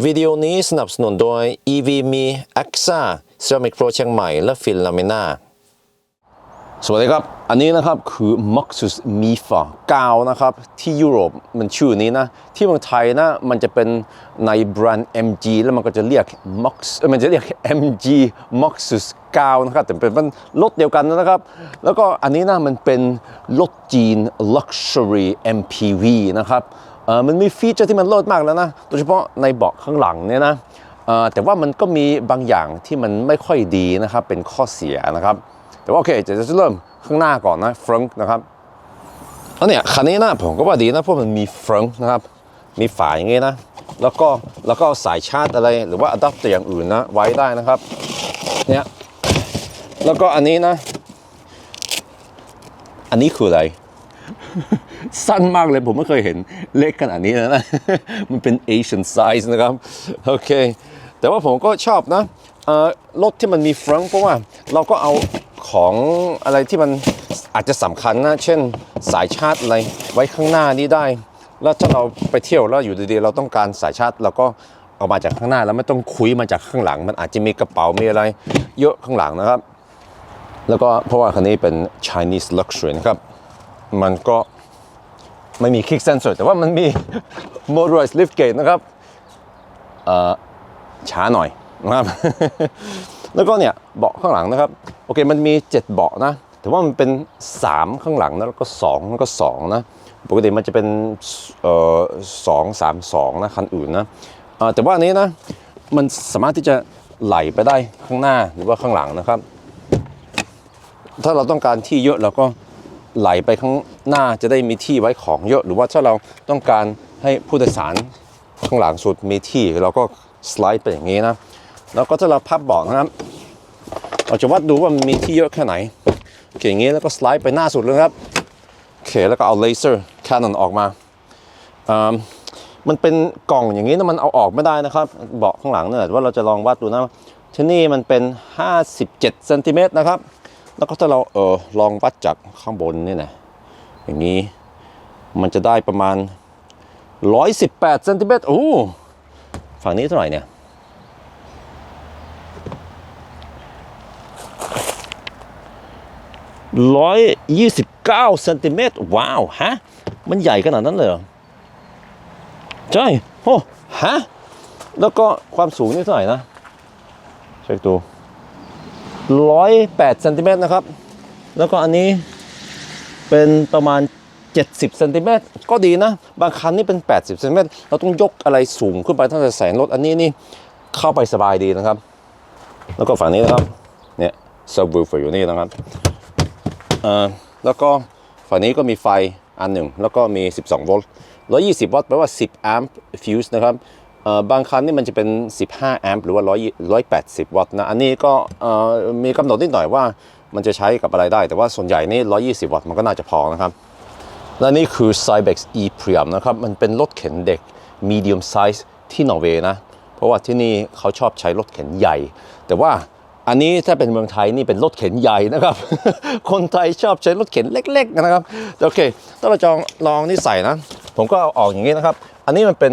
วิดีโอนี้สนับสนุนโดย EV มี AXA Ceramic Pro เชียงใหม่ และฟินลามิน่าสวัสดีครับ อันนี้นะครับคือ Moxus Mifa 9 นะครับ ที่ยุโรปมันชื่อนี้นะ ที่เมืองไทยนะ มันจะเป็นในแบรนด์ MG แล้วมันก็จะเรียก Mox มันจะเรียก MG Moxus 9 นะครับ แต่เป็นรถเดียวกันนะครับ แล้วก็อันนี้นะ มันเป็นรถจีน Luxury MPV นะครับ มันมีฟีเจอร์ที่มันโลดมากแล้วนะ โดยเฉพาะในเบาะข้างหลังเนี่ยนะเออแต่ว่ามันก็มีบางอย่างที่มันไม่ค่อยดีนะครับ เป็นข้อเสียนะครับ แต่ว่าโอเคจะจะเริ่มข้างหน้าก่อนนะฟรังนะครับแล้วเนี่ยคันนี้นะผมก็ว่าดีนะเพราะมันมีฟรังนะครับ มีฝาอย่างงี้นะ แล้วก็แล้วก็เอาสายชาร์จอะไรหรือว่าอะแดปเตอร์อย่างอื่นนะไว้ได้นะครับ เนี่ยแล้วก็อันนี้นะ อันนี้คืออะไร สั้นมากเลยผมไม่เคยเห็นเล็กขนาดนี้นะ มันเป็น Asian size นะครับ โอเค แต่ว่าผมก็ชอบนะรถที่มันมีฟรังเพราะว่าเราก็เอาของอะไรที่มันอาจจะสำคัญนะ เช่นสายชาร์จอะไรไว้ข้างหน้านี้ได้ แล้วถ้าเราไปเที่ยวแล้วอยู่ดีๆ เราต้องการสายชาร์จเราก็เอามาจากข้างหน้าแล้วไม่ต้องคุยมาจากข้างหลัง มันอาจจะมีกระเป๋ามีอะไร เยอะข้างหลังนะครับ แล้วก็เพราะว่าคันนี้เป็น Chinese luxury นะครับ มันก็ ไม่มี kick sensor แต่ว่ามันมี motorized lift gate นะครับเอ่อช้าหน่อยนะครับ แล้วก็เนี่ยเบาะข้างหลังนะครับ โอเคมันมี 7 เบาะนะแต่ว่ามันเป็น 3 ข้างหลังนะแล้วก็ 2 แล้วก็ 2 นะ ปกติมันจะเป็นเอ่อสองสามสองนะคันอื่นนะแต่ว่าอันนี้นะ มันสามารถที่จะไหลไปได้ข้างหน้าหรือว่าข้างหลังนะครับ ถ้าเราต้องการที่เยอะเราก็ ไหลไปข้างหน้าจะได้มีที่ไว้ของเยอะ หรือว่าถ้าเราต้องการให้ผู้โดยสารข้างหลังสุดมีที่เราก็สไลด์ไปอย่างนี้นะแล้วก็ถ้าเราพับเบาะนะครับเราจะวัดดูว่ามันมีที่เยอะแค่ไหนโอเคอย่างนี้แล้วก็สไลด์ไปหน้าสุดเลยครับโอเคแล้วก็เอาเลเซอร์แคนนอนออกมาอ่ามันเป็นกล่องอย่างนี้นะมันเอาออกไม่ได้นะครับเบาะข้างหลังเนี่ยว่าเราจะลองวัดดูนะที่นี่มันเป็น 57เซนติเมตรนะครับ แล้วก็ถ้าเราเออลองวัดจากข้างบนนี่นะอย่างนี้มันจะได้ประมาณ 118เซนติเมตรโอ้ฝั่งนี้เท่าไหร่เนี่ยร้อยยี่สิบเก้าเซนติเมตรว้าว ฮะ มันใหญ่ขนาดนั้นเลยเหรอ ใช่โอ้ฮะ แล้วก็ความสูงนี่เท่าไหร่นะ เช็คดู ร้อยแปดเซนติเมตรนะครับ แล้วก็อันนี้เป็นประมาณ 70เซนติเมตรก็ดีนะ บางคันนี่เป็น 80เซนติเมตรเราต้องยกอะไรสูงขึ้นไปตั้งแต่แสนรถอันนี้นี่เข้าไปสบายดีนะครับ แล้วก็ฝั่งนี้นะครับ เนี่ย subwoofer อยู่นี่นะครับเอ่อแล้วก็ฝั่งนี้ก็มีไฟอันหนึ่ง แล้วก็มี 12 โวลต์120 วัตต์แปลว่า 10 แอมป์ฟิวส์นะครับ บางคันนี่มันจะเป็น 15 แอมป์หรือว่า 100 180 วัตต์นะ อันนี้ก็มีกำหนดนิดหน่อยว่ามันจะใช้กับอะไรได้ แต่ว่าส่วนใหญ่นี่ 120 วัตต์มันก็น่าจะพอนะครับ และนี่คือ Cybex e p r i u m นะครับ มันเป็นรถเข็นเด็ก medium size ที่นอร์เวย์นะ เพราะว่าที่นี่เขาชอบใช้รถเข็นใหญ่ แต่ว่าอันนี้ถ้าเป็นเมืองไทยนี่เป็นรถเข็นใหญ่นะครับ คนไทยชอบใช้รถเข็นเล็กๆนะครับ โอเค ถ้าเราจองลองนี่ใส่นะ ผมก็เอาออกอย่างนี้นะครับ อันนี้มันเป็น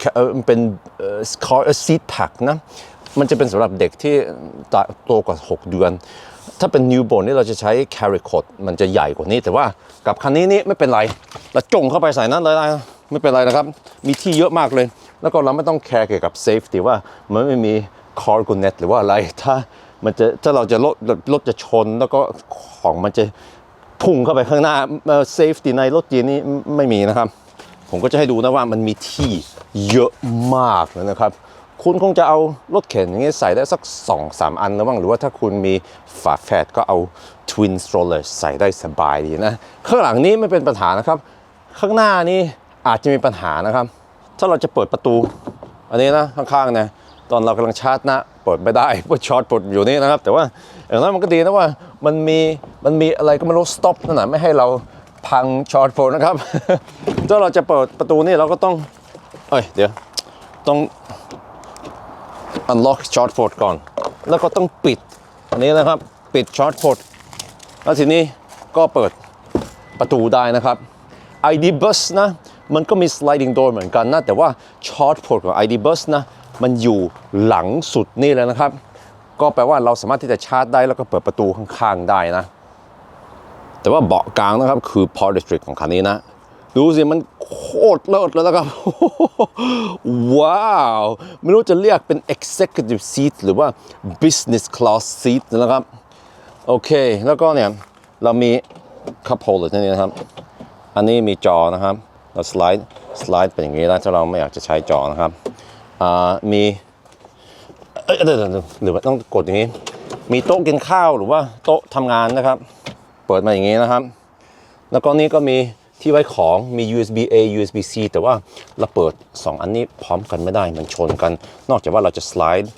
เอ่อเอ่อมันเป็นเอ่อ car seat pack นะมันจะเป็นสำหรับเด็กที่โตกว่า 6 เดือน ถ้าเป็น newborn นี่เราจะใช้ carry cot มันจะใหญ่กว่านี้ แต่ว่ากับคันนี้นี่ไม่เป็นไรเราจงเข้าไปใส่นั้นเลยนะไม่เป็นไรนะครับ มีที่เยอะมากเลย แล้วก็เราไม่ต้องแคร์เกี่ยวกับ safety ว่ามันไม่มี cargo net หรือว่าอะไรถ้ามันจะถ้าเราจะรถรถจะชนแล้วก็ของมันจะพุ่งเข้าไปข้างหน้าเอ่อ safety ในรถจีนนี่ไม่มีนะครับ ผมก็จะให้ดูนะว่ามันมีที่เยอะมากเลยนะครับคุณคงจะเอารถเข็นอย่างนี้ยใส่ได้สัก2อสามอันแล้วบ้างหรือว่าถ้าคุณมีฝาแฝดก็เอา twin stroller ใส่ได้สบายดีนะ ข้างหลังนี้ไม่เป็นปัญหานะครับ ข้างหน้านี่อาจจะมีปัญหานะครับ ถ้าเราจะเปิดประตู อันนี้นะข้างๆนี่ยตอนเรากำลังชาร์จนะเปิดไม่ได้เพราะช็อตปลดอยู่นี่นะครับ แต่ว่าอย่างนั้นมันก็ดีนะว่ามันมีมันมีอะไรก็ไม่รู้ stop นั่นนะไม่ให้เราพังช็อตปลดนะครับ ถ้าเราจะเปิดประตูนี่เราก็ต้อง เอ้ย เดี๋ยว ต้อง unlock short port ก่อน แล้วก็ต้องปิด อันนี้นะครับ ปิด short port แล้วทีนี้ก็เปิดประตูได้นะครับ ID bus นะ มันก็มี sliding door เหมือนกันนะ แต่ว่า short port ของ ID Bus นะ มันอยู่หลังสุดนี่เลยนะครับ ก็แปลว่าเราสามารถที่จะชาร์จได้แล้วก็เปิดประตูข้างๆได้นะ แต่ว่าเบาะกลางนะครับคือ Power District ของคันนี้นะ ดูสิมันโคตรเลิศเลยนะครับ ว้าว ไม่รู้จะเรียกเป็น Executive Seat หรือว่า Business Class Seat นะครับ โอเค แล้วก็เนี่ย เรามี cup holder ที่นี่นะครับ อันนี้มีจอนะครับ เราสไลด์สไลด์เป็นอย่างนี้นะถ้าเราไม่อยากจะใช้จอนะครับอ่ามีเอ้ยเดี๋ยวเดี๋ยวเดี๋ยวหรือว่าต้องกดอย่างนี้ มีโต๊ะกินข้าวหรือว่าโต๊ะทำงานนะครับ เปิดมาอย่างนี้นะครับ แล้วก็นี่ก็มี ที่ไว้ของมี USB A USB C แต่ว่าเราเปิด 2 อันนี้พร้อมกันไม่ได้มันชนกัน นอกจากว่าเราจะสไลด์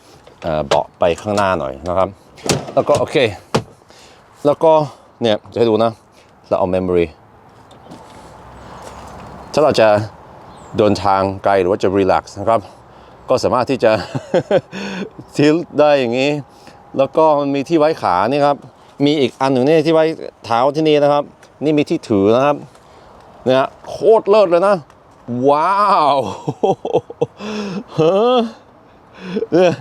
เบาะไปข้างหน้าหน่อยนะครับ แล้วก็โอเค แล้วก็เนี่ยจะให้ดูนะ เราเอา memory ถ้าเราจะเดินทางไกลหรือว่าจะ relax นะครับ ก็สามารถที่จะทิลได้อย่างนี้ แล้วก็มันมีที่ไว้ขานี่ครับ มีอีกอันหนึ่งนี่ที่ไว้เท้าที่นี่นะครับ นี่มีที่ถือนะครับ เนี่ยโคตรเลิศเลยนะ ว้าวเฮ้อเนี่ย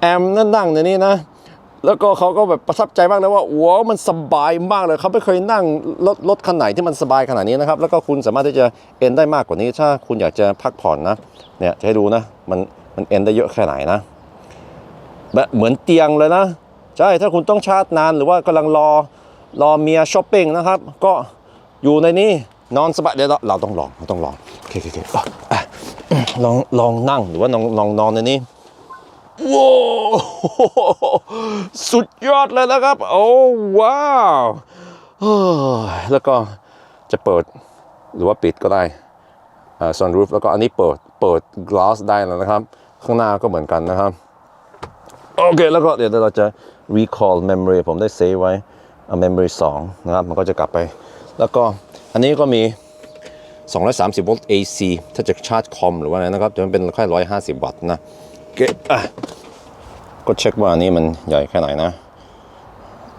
แอมนั่นนั่งในนี้นะแล้วก็เขาก็แบบประทับใจมากเลยว่าว้าวมันสบายมากเลยเขาไม่เคยนั่งรถรถคันไหนที่มันสบายขนาดนี้นะครับ แล้วก็คุณสามารถที่จะเอนได้มากกว่านี้ ถ้าคุณอยากจะพักผ่อนนะ เนี่ยจะให้ดูนะ มันมันเอนได้เยอะแค่ไหนนะแบบเหมือนเตียงเลยนะ ใช่ ถ้าคุณต้องชาร์จนานหรือว่ากำลังรอรอเมียช้อปปิ้งนะครับ ก็ อยู่ในนี้นอนสบายเดี๋ยวเราเราต้องลองเราต้องลองโอเคโอเคอเคอะลองลองนั่งหรือว่าลองลองนอนในนี้ว้าวสุดยอดเลยนะครับ โอ้ว้าวแล้วก็จะเปิดหรือว่าปิดก็ได้อ่า sunroof แล้วก็อันนี้เปิดเปิด glass ได้แล้วนะครับ ข้างหน้าก็เหมือนกันนะครับ โอเค แล้วก็เดี๋ยวเราจะ recall memory ผมได้เซฟไว้ memory 2 นะครับ มันก็จะกลับไป แล้วก็อันนี้ก็มี 230 โวลต์ AC ถ้าจะชาร์จคอมหรือว่าอะไรนะครับจะเป็นแค่150 วัตต์นะเคอะก็เช็คว่าอันนี้มันใหญ่แค่ไหนนะ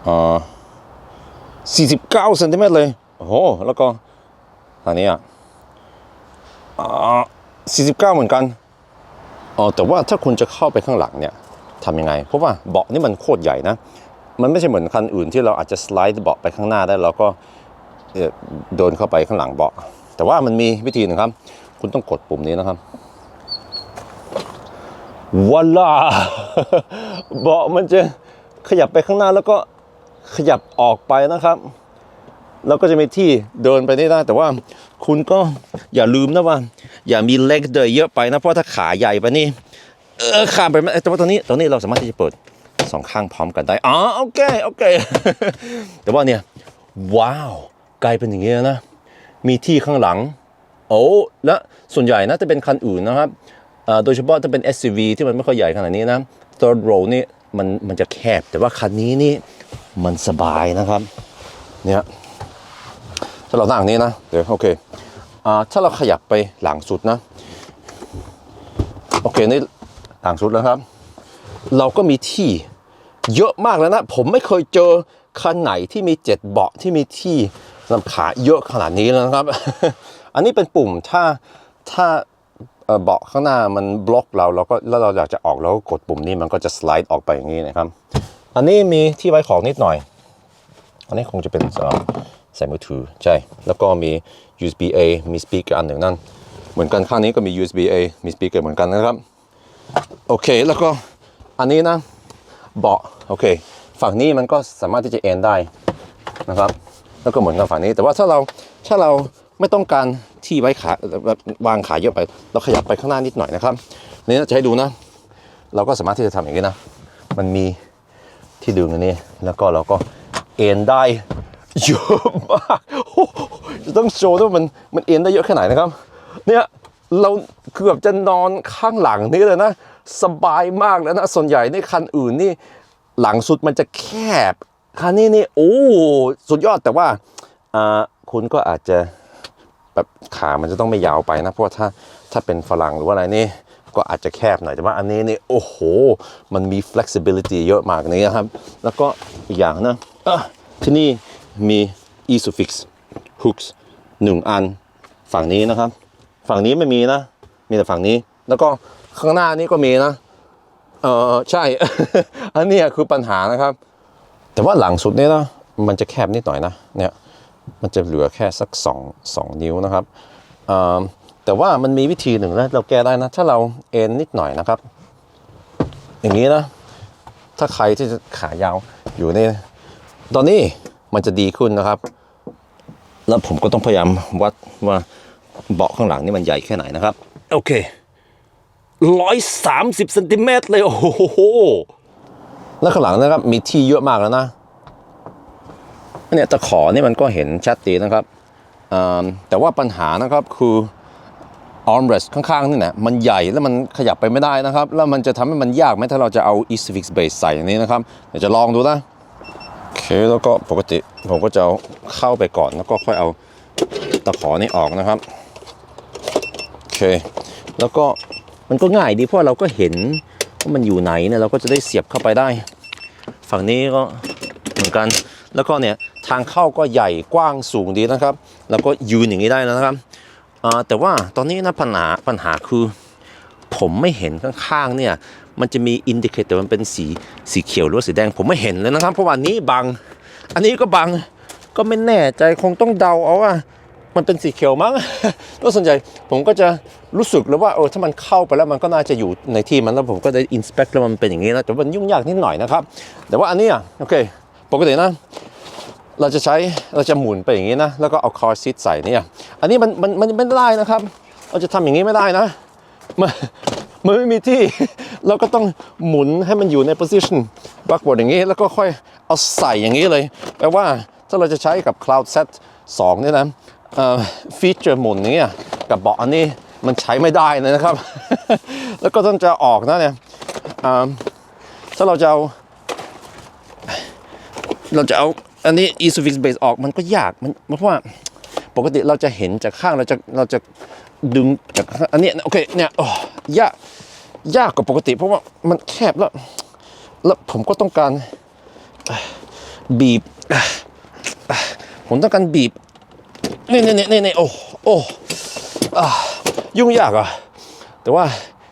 อ่า49เซนติเมตรเลยโอ้โหแล้วก็อันนี้อะอ่า49 เหมือนกันอ๋อแต่ว่าถ้าคุณจะเข้าไปข้างหลังเนี่ยทำยังไง เพราะว่าเบาะนี่มันโคตรใหญ่นะ มันไม่ใช่เหมือนคันอื่นที่เราอาจจะสไลด์เบาะไปข้างหน้าได้เราก็ เดินเข้าไปข้างหลังเบาะ แต่ว่ามันมีวิธีหนึ่งครับ คุณต้องกดปุ่มนี้นะครับวอลล่าเบาะมันจะขยับไปข้างหน้าแล้วก็ขยับออกไปนะครับแล้วก็จะมีที่เดินไปได้ได้แต่ว่าคุณก็อย่าลืมนะว่า อย่ามีเล็กเดยเยอะไปนะ เพราะถ้าขาใหญ่ไปนี่ เออขาไปไม่แต่ว่าตอนนี้ตอนนี้เราสามารถที่จะเปิดสองข้างพร้อมกันได้ อ๋อ โอเค โอเค แต่ว่าเนี่ย ว้าว กลายเป็นอย่างนี้แล้วนะ มีที่ข้างหลัง โอ้และส่วนใหญ่นะจะเป็นคันอื่นนะครับโดยเฉพาะถ้าเป็น SUV ที่มันไม่ค่อยใหญ่ขนาดนี้นะ third row นี่มันมันจะแคบ แต่ว่าคันนี้นี่มันสบายนะครับ เนี่ยถ้าเรานั่งนี้นะ เดี๋ยวโอเคอถ้าเราขยับไปหลังสุดนะ โอเค นี่หลังสุดแล้วครับ เราก็มีที่ เยอะมากแล้วนะ ผมไม่เคยเจอคันไหนที่มีเจ็ดเบาะที่มีที่สำขาเยอะขนาดนี้แล้วนะครับ อันนี้เป็นปุ่มถ้าถ้าเอ่อเบาะข้างหน้ามันบล็อกเราเราก็แล้วเราอยากจะออกเราก็กดปุ่มนี้มันก็จะสไลด์ออกไปอย่างนี้นะครับ อันนี้มีที่ไว้ของนิดหน่อย อันนี้คงจะเป็นสำหรับใส่มือถือใช่ แล้วก็มี USB A มีสปีกเกอร์อันหนึ่งนั่นเหมือนกันข้างนี้ก็มี USB A มีสปีกเกอร์เหมือนกันนะครับ โอเคแล้วก็อันนี้นะ เบาะโอเค ฝั่งนี้มันก็สามารถที่จะเอนได้นะครับ แล้วก็เหมือนกับฝั่งนี้ แต่ว่าถ้าเราถ้าเราไม่ต้องการที่ไว้ขาวางขาเยอะไป เราขยับไปข้างหน้านิดหน่อยนะครับนี่จะให้ดูนะ เราก็สามารถที่จะทำอย่างนี้นะ มันมีที่ดึงอันนี้ แล้วก็เราก็เอ็นได้เยอะมากจะต้องโชว์ด้วยมันมันเอ็นได้เยอะแค่ไหนนะครับ เนี่ยเราเกือบจะนอนข้างหลังนี้เลยนะ สบายมากแล้วนะ ส่วนใหญ่ในคันอื่นนี่หลังสุดมันจะแคบ คันนี้นี่โอ้สุดยอดแต่ว่าคุณก็อาจจะแบบขามันจะต้องไม่ยาวไปนะ เพราะว่าถ้าถ้าเป็นฝรั่งหรือว่าอะไรนี่ก็อาจจะแคบหน่อยแต่ว่าอันนี้นี่โอ้โห มันมี flexibility เยอะมากนี้นะครับ แล้วก็อีกอย่างนะะที่นี่มี Isofix hooks หนึ่งอัน ฝั่งนี้นะครับ ฝั่งนี้ไม่มีนะ มีแต่ฝั่งนี้แล้วก็ ข้างหน้านี้ก็มีนะ เออใช่ อันนี้คือปัญหานะครับ แต่ว่าหลังสุดนี่นะ มันจะแคบนิดหน่อยนะ เนี่ย มันจะเหลือแค่สักสองสองนิ้วนะครับเอ่อแต่ว่ามันมีวิธีหนึ่งนะ เราแก้ได้นะ ถ้าเราเอ็นนิดหน่อยนะครับ อย่างนี้นะ ถ้าใครที่จะขายาวอยู่นี่ ตอนนี้มันจะดีขึ้นนะครับ แล้วผมก็ต้องพยายามวัดว่าเบาะข้างหลังนี่มันใหญ่แค่ไหนนะครับ โอเค ร้อยสามสิบเซนติเมตรเลย โอ้โห แล้วข้างหลังนะครับ มีที่เยอะมากแล้วนะเนี่ยตะขอนี่มันก็เห็นชัดดีนนะครับ แต่ว่าปัญหานะครับคือ armrest ข้างๆนี่นะมันใหญ่แล้วมันขยับไปไม่ได้นะครับ แล้วมันจะทำให้มันยากไหมถ้าเราจะเอา e c i f i x base ใส่อย่างนี้นะครับ เดี๋ยวจะลองดูนะโอเคแล้วก็ปกติผมก็จะเอาเข้าไปก่อนแล้วก็ค่อยเอาตะขอนี่ออกนะครับโอเค แล้วก็ มันก็ง่ายดีเพราะเราก็เห็นว่ามันอยู่ไหนเนี่ยเราก็จะได้เสียบเข้าไปได้ ฝั่งนี้ก็เหมือนกัน แล้วก็เนี่ยทางเข้าก็ใหญ่กว้างสูงดีนะครับ แล้วก็ยืนอย่างนี้ได้นะครับอ่าแต่ว่าตอนนี้นะปัญหาปัญหาคือ ผมไม่เห็นข้างๆเนี่ยมันจะมีอินดิเคเตอร์มันเป็นสีสีเขียวหรือสีแดงผมไม่เห็นเลยนะครับ เพราะว่าอันนี้บัง อันนี้ก็บังก็ไม่แน่ใจคงต้องเดาเอาว่า มันเป็นสีเขียวมั้งแล้วส่วนใหญ่ผมก็จะรู้สึกเลยว่าเออถ้ามันเข้าไปแล้วมันก็น่าจะอยู่ในที่มันแล้วผมก็ได้อินสเปกแล้วมันเป็นอย่างนี้นะแต่มันยุ่งยากนิดหน่อยนะครับ แต่ว่าอันนี้อะโอเคปกตินะเราจะใช้เราจะหมุนไปอย่างนี้นะ แล้วก็เอาคอร์ซีทใส่เนี่ยอันนี้มันมันมันไม่ได้นะครับ เราจะทำอย่างนี้ไม่ได้นะมันมันไม่มีที่ เราก็ต้องหมุนให้มันอยู่ใน position backward อย่างนี้ แล้วก็ค่อยเอาใส่อย่างนี้เลยแปลว่าถ้าเราจะใช้กับ cloud set 2เนี่ยนะ ฟีเจอร์หมุนอย่างเงี้กับเบาะอันนี้มันใช้ไม่ได้นะครับ แล้วก็ต้องจะออกนะเนี่ยถ้าเราจะเอาเราจะเอาอันนี้ e s u f i x base ออกมันก็ยากมันเพราะว่าปกติเราจะเห็นจากข้างเราจะเราจะดึงจากข้างอันนี้โอเคเนี่ยอยากยากกว่าปกติ เพราะว่ามันแคบแล้ว แล้วผมก็ต้องการบีบ ผมต้องการบีบ นี่นี่นี่นี่โอ้โอ้ยุ่งยากอะ แต่ว่า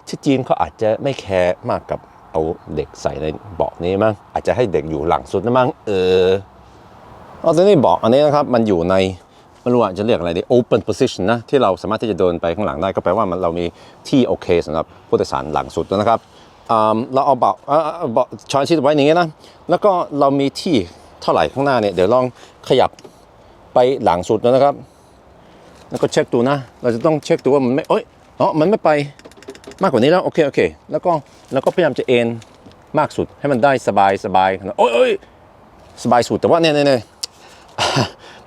ที่จีนเขาอาจจะไม่แคร์มากกับเอาเด็กใส่ในเบาะนี้มั้งอาจจะให้เด็กอยู่หลังสุดนะมั้งเออเอาแต่นี่เบาะอันนี้นะครับ มันอยู่ในไม่รู้ว่าจะเรียกอะไรดี open position นะ ที่เราสามารถที่จะเดินไปข้างหลังได้ก็แปลว่ามันเรามีที่โอเคสำหรับผู้โดยสารหลังสุดนะครับเราเอาเบาะเอาเอาเบาะช้อนชิดไว้อย่างนี้นะแล้วก็เรามีที่เท่าไหร่ข้างหน้าเนี่ยเดี๋ยวลองขยับ ไปหลังสุดนะครับ แล้วก็เช็คดูนะ เราจะต้องเช็คดูว่ามันไม่เอ้ยอ๋อมันไม่ไปมากกว่านี้แล้วโอเคโอเค แล้วก็แล้วก็พยายามจะเอนมากสุดให้มันได้สบายสบายโอ้ยโอ้ยสบายสุดแต่ว่าเนี่ยเนี่ยเนี่ย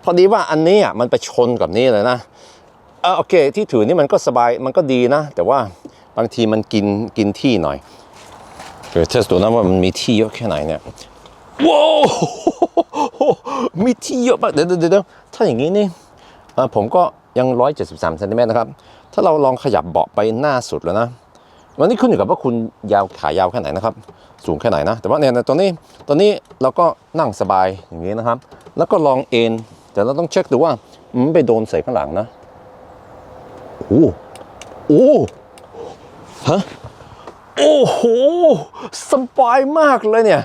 พอดีว่าอันนี้อะมันไปชนกับนี่เลยนะเออโอเค ที่ถือนี่มันก็สบายมันก็ดีนะ แต่ว่าบางทีมันกินกินที่หน่อยเดี๋ยวเทสดูนะว่ามันมีที่เยอะแค่ไหนเนี่ย ว้าวมีที่เยอะมากเดี๋ยวเดี๋ยวถ้าอย่างนี้นี่ผมก็ยัง 173เซนติเมตรนะครับ ถ้าเราลองขยับเบาะไปหน้าสุดแล้วนะวันนี้ขึ้นอยู่กับว่าคุณยาวขายาวแค่ไหนนะครับ สูงแค่ไหนนะ แต่ว่าเนี่ยตอนนี้ตอนนี้เราก็นั่งสบายอย่างนี้นะครับ แล้วก็ลองเอนแต่เราต้องเช็คดูว่ามันไม่ไปโดนใส่ข้างหลังนะโอ้โหโอ้ฮะ โอ้โห สบายมากเลยเนี่ย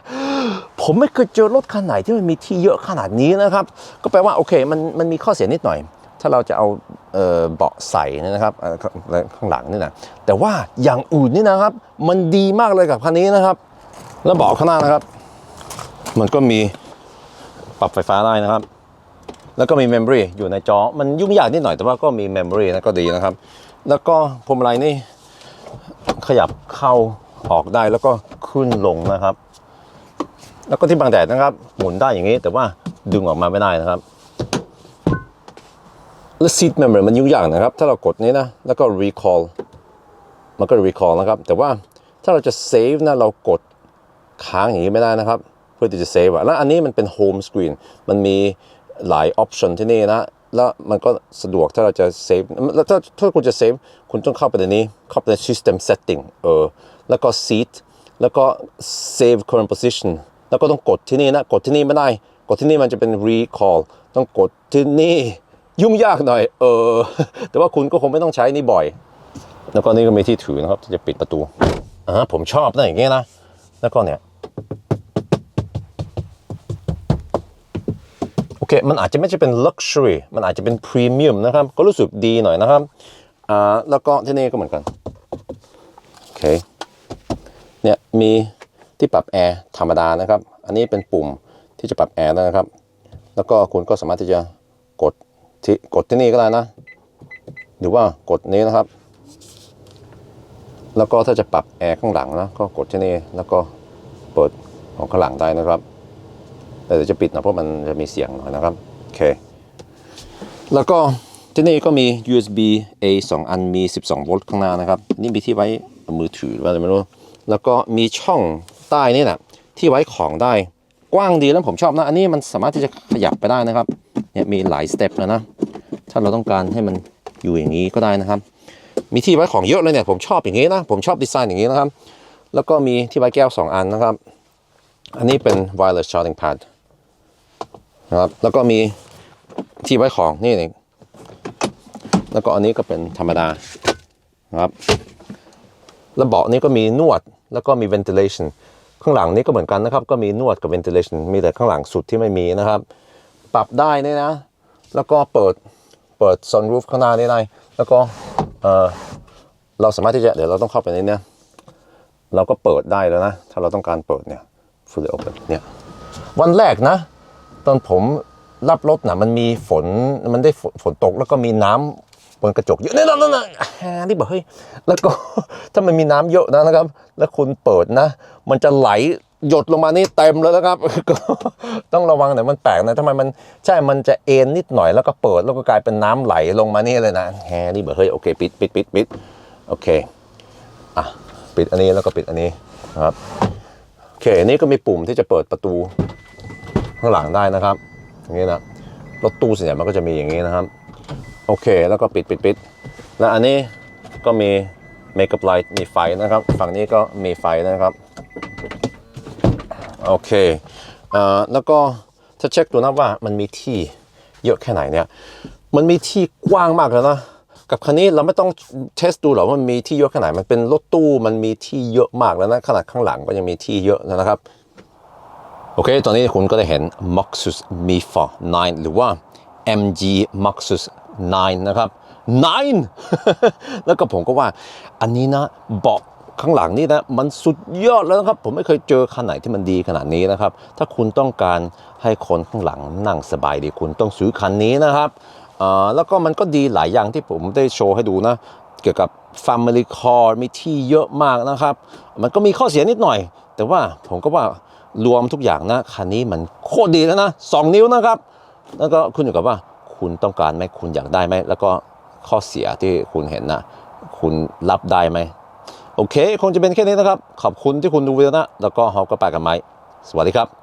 ผมไม่เคยเจอรถคันไหนที่มันมีที่เยอะขนาดนี้นะครับ ก็แปลว่าโอเคมันมันมีข้อเสียนิดหน่อย ถ้าเราจะเอาเบาะใส่นะครับข้างหลังนี่นะแต่ว่าอย่างอื่นนี่นะครับ มันดีมากเลยกับคันนี้นะครับ แล้วเบาะข้างหน้านะครับ มันก็มีปรับไฟฟ้าได้นะครับ แล้วก็มี memory อยู่ในจอ มันยุ่งยากนิดหน่อยแต่ว่าก็มี memory นะก็ดีนะครับ แล้วก็พวงมาลัยนี่ ขยับเข้าออกได้แล้วก็ขึ้นลงนะครับ แล้วก็ที่บางแดดนะครับ หมุนได้อย่างนี้ แต่ว่าดึงออกมาไม่ได้นะครับ แล้ว seat memory มันยุ่งยากนะครับ ถ้าเรากดนี้นะ แล้วก็ recall มันก็ recall นะครับ แต่ว่าถ้าเราจะ save นะเรากดค้างอย่างนี้ไม่ได้นะครับ เพื่อที่จะ save อะแล้วอันนี้มันเป็น home screen มันมีหลาย option ที่นี่นะ แล้วมันก็สะดวกถ้าเราจะ save แล้วถ้าถ้าคุณจะ save คุณต้องเข้าไปในนี้ เข้าไปใน system setting เออแล้วก็ seat แล้วก็ save current position แล้วก็ต้องกดที่นี่นะ กดที่นี่ไม่ได้ กดที่นี่มันจะเป็น recall ต้องกดที่นี่ ยุ่งยากหน่อยเออแต่ว่าคุณก็คงไม่ต้องใช้นี่บ่อย แล้วก็นี่ก็มีที่ถือนะครับที่จะปิดประตูอ่าผมชอบนะอย่างเงี้ยนะแล้วก็เนี่ย โอ เคมันอาจจะไม่ใช่เป็น luxury มันอาจจะเป็น premium นะครับ ก็รู้สึกดีหน่อยนะครับอ่าแล้วก็ที่นี่ก็เหมือนกัน โอเค เนี่ยมีที่ปรับแอร์ธรรมดานะครับ อันนี้เป็นปุ่มที่จะปรับแอร์นะครับ แล้วก็คุณก็สามารถที่จะกดที่กดที่นี่ก็ได้นะ หรือว่ากดนี้นะครับ แล้วก็ถ้าจะปรับแอร์ข้างหลังนะก็กดที่นี่แล้วก็เปิดของข้างหลังได้นะครับ แต่เดี๋ยวจะปิดนะเพราะมันจะมีเสียงหน่อยนะครับโอเคแล้วก็ที่นี่ก็มี USB A 2 อันมี 12 โวลต์ข้างหน้านะครับ นี่มีที่ไว้มือถือว่าอะไรไม่รู้ แล้วก็มีช่องใต้นี่แหละที่ไว้ของได้กว้างดีแล้วผมชอบนะ อันนี้มันสามารถที่จะขยับไปได้นะครับเนี่ยมีหลายสเต็ปแล้วนะ ถ้าเราต้องการให้มันอยู่อย่างนี้ก็ได้นะครับ มีที่ไว้ของเยอะเลยเนี่ยผมชอบอย่างนี้นะ ผมชอบดีไซน์อย่างนี้นะครับ แล้วก็มีที่ไว้แก้ว 2 อันนะครับ อันนี้เป็น wireless charging pad นะครับ แล้วก็มีที่ไว้ของนี่เองแล้วก็อันนี้ก็เป็นธรรมดานะครับ แล้วเบาะนี้ก็มีนวดแล้วก็มี ventilation ข้างหลังนี้ก็เหมือนกันนะครับ ก็มีนวดกับ ventilation มีแต่ข้างหลังสุดที่ไม่มีนะครับ ปรับได้นี่นะ แล้วก็เปิดเปิด sunroof ข้างหน้านี่ได้ แล้วก็เออเราสามารถที่จะเดี๋ยวเราต้องเข้าไปในนี้เราก็เปิดได้แล้วนะ ถ้าเราต้องการเปิดเนี่ย fully open เนี่ยวันแรกนะ ตอนผมรับรถนะมันมีฝนมันได้ฝนฝนตกแล้วก็มีน้ำบนกระจกเยอะนี่นั่นนั่นนี่บอกเฮ้ยแล้วก็ถ้ามันมีน้ำเยอะนะนะครับ แล้วคุณเปิดนะ มันจะไหลหยดลงมานี่เต็มแล้วนะครับก็ต้องระวังหน่อยมันแปลกนะทำไมมันใช่มันจะเอ็นนิดหน่อยแล้วก็เปิดแล้วก็กลายเป็นน้ำไหลลงมานี่เลยนะแฮนี่บอกเฮ้ยโอเคปิดปิดปิดปิดโอเคอะปิดอันนี้แล้วก็ปิดอันนี้นะครับ เคอันนี้ก็มีปุ่มที่จะเปิดประตูข้างหลังได้นะครับ อย่างนี้นะรถตู้ส่วนใหญ่มันก็จะมีอย่างนี้นะครับ โอเคแล้วก็ปิดปิดปิดแล้วอันนี้ก็มี makeup light มีไฟนะครับ ฝั่งนี้ก็มีไฟนะครับโอเคอ่อแล้วก็ถ้าเช็คดูนะว่ามันมีที่เยอะแค่ไหนเนี่ยมันมีที่กว้างมากแล้วนะ กับคันนี้เราไม่ต้องเทสดูหรอกว่ามันมีที่เยอะแค่ไหนมันเป็นรถตู้มันมีที่เยอะมากแล้วนะขนาดข้างหลังก็ยังมีที่เยอะนะครับ โอเค ตอนนี้คุณก็ได้เห็น Maxus Mifa 9 หรือว่า MG Maxus 9 นะครับ 9 แล้วก็ผมก็ว่าอันนี้นะเบาะข้างหลังนี่นะมันสุดยอดแล้วนะครับ ผมไม่เคยเจอคันไหนที่มันดีขนาดนี้นะครับ ถ้าคุณต้องการให้คนข้างหลังนั่งสบายดีคุณต้องซื้อคันนี้นะครับ แล้วก็มันก็ดีหลายอย่างที่ผมได้โชว์ให้ดูนะ เกี่ยวกับ Family Car มีที่เยอะมากนะครับ มันก็มีข้อเสียนิดหน่อย แต่ว่าผมก็ว่ารวมทุกอย่างนะ คันนี้มันโคตรดีแล้วนะสองนิ้วนะครับ แล้วก็ขึ้นอยู่กับว่าคุณต้องการไหมคุณอยากได้ไหม แล้วก็ข้อเสียที่คุณเห็นนะ คุณรับได้ไหม โอเค คงจะเป็นแค่นี้นะครับ ขอบคุณที่คุณดูวิดีโอนะ แล้วก็เราก็ไปกันไหม สวัสดีครับ